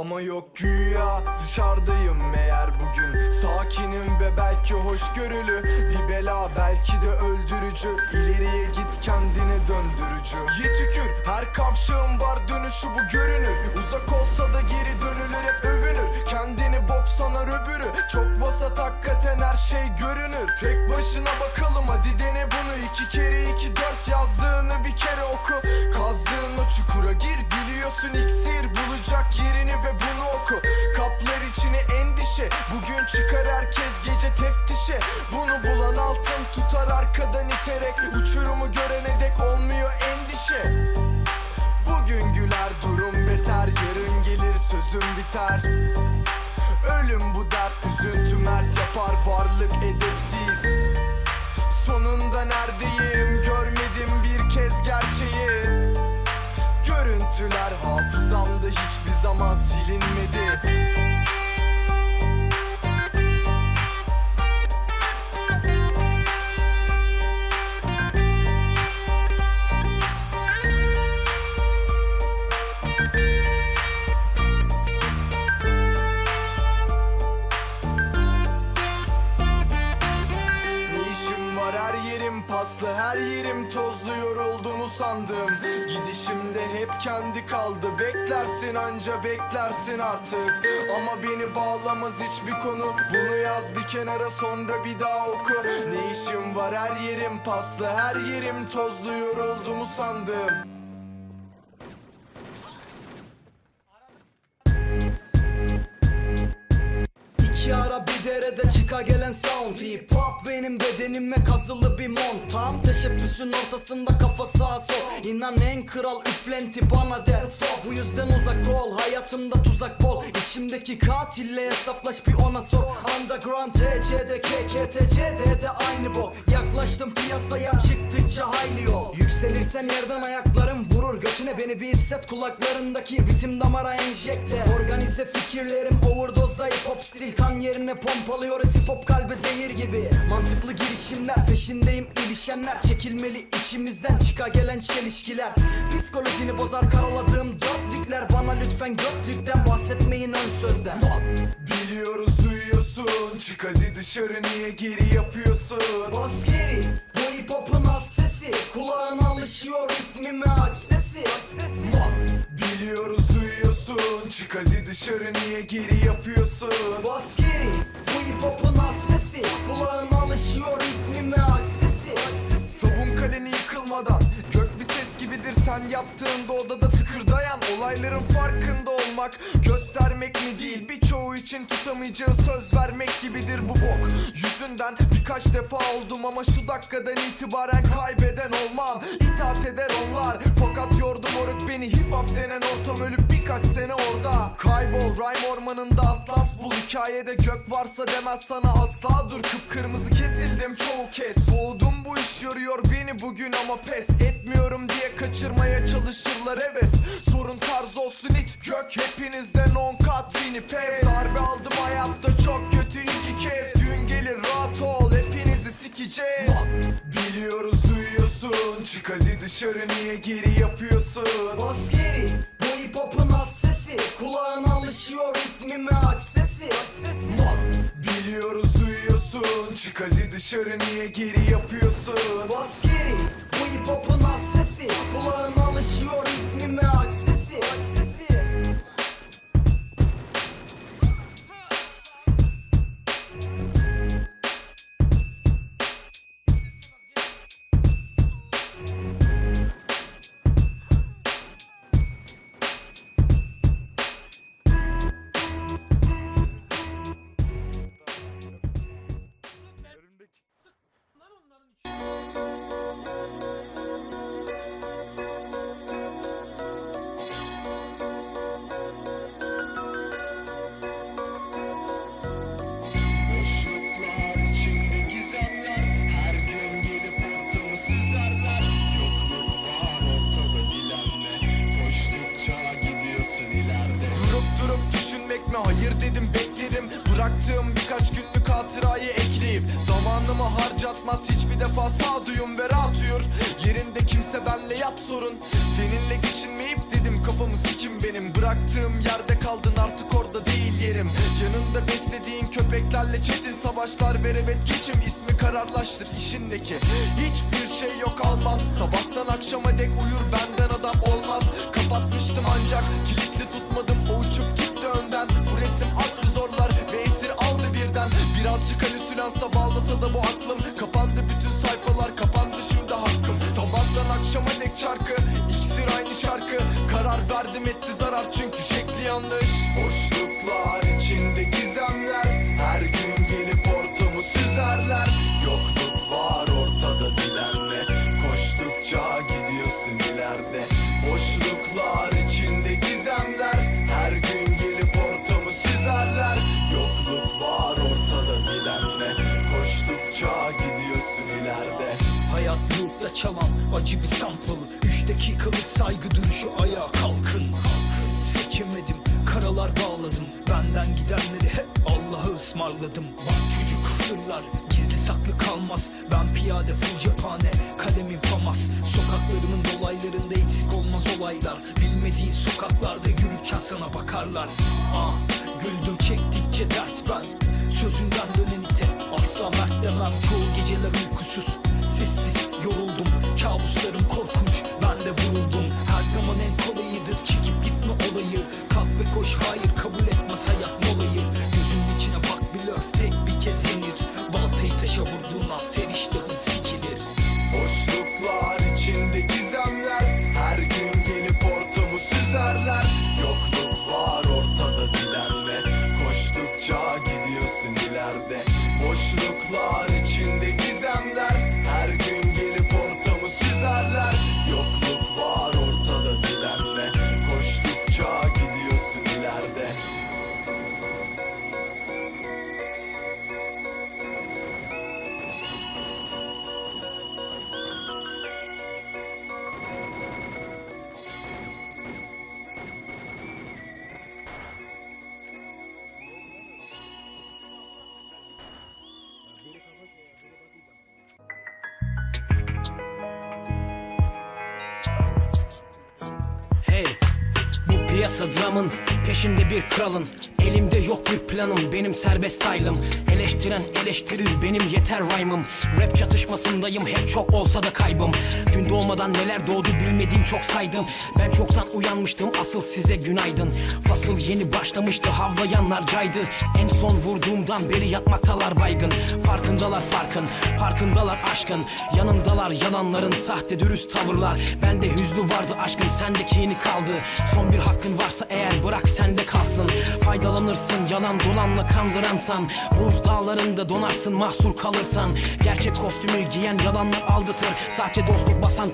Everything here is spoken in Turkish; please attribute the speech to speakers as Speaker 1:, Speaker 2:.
Speaker 1: Ama yok güya dışarıdayım meğer bugün. Sakinim ve belki hoşgörülü. Bir bela belki de öldürücü. İleriye git kendini döndürücü. Ye tükür her kavşağın var dönüşü bu görünür. Uzak olsa da geri dönülür hep övünür. Kendini bok sanar öbürü. Çok vasat hakikaten her şey görünür. Tek başına bakalım hadi dene bunu. İki kere iki dört yazdığını bir kere oku. Kazdığın o çukura gir biliyorsun iksir bulacak Bugün çıkar herkes gece teftişe. Bunu bulan altın tutar arkadan iterek. Uçurumu görene dek olmuyor endişe. Bugün güler durum beter Yarın gelir sözüm biter. Ölüm bu dert üzüntü mert yapar varlık edepsiz. Sonunda neredeyim görmedim bir kez gerçeği. Görüntüler hafızamda hiçbir zaman silinmedi sandım Gidişimde hep kendi kaldı. Beklersin anca beklersin artık. Ama beni bağlamaz hiçbir konu. Bunu yaz bir kenara sonra bir daha oku. Ne işim var? Her yerim paslı. Her yerim tozlu. Yorulduğumu sandım.
Speaker 2: İki ara bir derede çıka gelen sound. Hip hop benim bedenime kazılı bir mont. Tam teşebbüsün ortasında kafa sağa sol. İnan en kral üflenti bana der stop. Bu yüzden uzak ol hayatımda tuzak bol. İçimdeki katille hesaplaş bir ona sor. Underground TC'de KKTC'de de aynı bok Yaklaştım piyasaya çıktıkça hayli yol. Yükselirsen yerden ayaklarım vurur. Götüne beni bir hisset kulaklarındaki ritim damara enjekte. Organize fikirlerim overdozda hip hop stil Kan yerine pompalıyoruz hip hop kalbe zehir gibi Mantıklı girişimler peşindeyim. İlişenler Çekilmeli içimizden çıka gelen çelişkiler. Psikolojini bozar karaladığım dörtlükler. Bana lütfen götlükten bahsetmeyin ön sözden.
Speaker 1: Biliyoruz duyuyorsun. Çık hadi dışarı niye geri yapıyorsun?
Speaker 2: Bas geri Bu hip hop'un az sesi. Kulağın alışıyor ritmime aç sesi. Aç sesi.
Speaker 1: Biliyoruz duyuyorsun. Çık hadi dışarı niye geri yapıyorsun?
Speaker 2: Bas
Speaker 1: sen yattığında odada tıkırdayan Olayların farkında olmak. Göstermek mi değil Birçoğu için tutamayacağı söz vermek gibidir bu bok. Yüzünden birkaç defa oldum ama şu dakikadan itibaren kaybeden olmam. İtaat eder onlar Fakat yordu moruk beni. Hip hop denen ortam ölüp birkaç sene orada. Kaybol rhyme ormanında atlas bul. Hikayede gök varsa demez sana asla. Dur Kıpkırmızı kesildim çoğu kez Soğudum yoruyor beni bugün ama pes Etmiyorum diye kaçırmaya çalışırlar heves Sorun tarz olsun it gök hepinizden on kat bini pes. Darbe aldım hayatta çok kötü iki kez. Gün gelir rahat ol hepinizi sikeceğiz. Biliyoruz duyuyorsun. Çık hadi dışarı niye geri yapıyorsun?
Speaker 2: Bas geri Bu hip hop'un az sesi. Kulağın alışıyor ritmime aç sesi. Aç sesi.
Speaker 1: Biliyoruz Çık hadi dışarı niye geri yapıyorsun?
Speaker 2: Bas geri
Speaker 1: Zamanımı harcatmaz hiçbir defa sağduyum ve uyur. Yerinde kimse benle yap sorun. Seninle geçinmeyip dedim kafa kafamı sikim benim. Bıraktığım yerde kaldın artık orada değil yerim. Yanında beslediğin köpeklerle çetin savaşlar ver evet geçim ismi kararlaştır işindeki. Hiçbir şey yok almam. Sabahtan akşama dek uyur benden adam olmaz. Kapatmıştım ancak kilitli tutmadım o uçup Birazcık halüsinansa bağlasa da bu aklım. Kapandı bütün sayfalar kapandı şimdi hakkım. Sabahtan akşama dek şarkı iksir aynı şarkı. Karar verdim etti zarar çünkü şekli yanlış
Speaker 3: çalan acı bir sample. Üç dakikalık saygı duruşu ayağa kalkın. Seçemedim. Karalar bağladım. Benden gidenleri hep Allah'a ısmarladım. Bak çocuk sırlar gizli saklı kalmaz. Ben piyade full cephane. Kalemim famas Sokaklarımın dolaylarında eksik olmaz olaylar. Bilmediğin sokaklarda yürürken sana bakarlar. Ah güldüm çektikçe dert ben. Sözünden dönen ite asla mert demem. Çoğu geceler uykusuz
Speaker 4: applaud. Piyasa dramın peşinde bir kralın Elimde yok bir planım benim serbest aylım Eleştiren eleştirir benim yeter rhyme'ım. Rap çatışmasındayım hep çok olsa da kaybım. Gün doğmadan neler doğdu bilmediğim çok saydım. Ben çoktan uyanmıştım asıl size günaydın. Fasıl yeni başlamıştı havlayanlar caydı. En son vurduğumdan beri yatmaktalar baygın. Farkındalar farkın farkındalar aşkın. Yanındalar yalanların sahte dürüst tavırlar. Bende hüznü vardı aşkın sende kini kaldı. Son bir hakkın varsa eğer bırak sende kalsın Faydalanırsın yalan dolanla kandıransan Buz dağlarında donarsın mahsur kalırsan. Gerçek kostümü giyen yalanlar aldatır. Sahte dostluk basan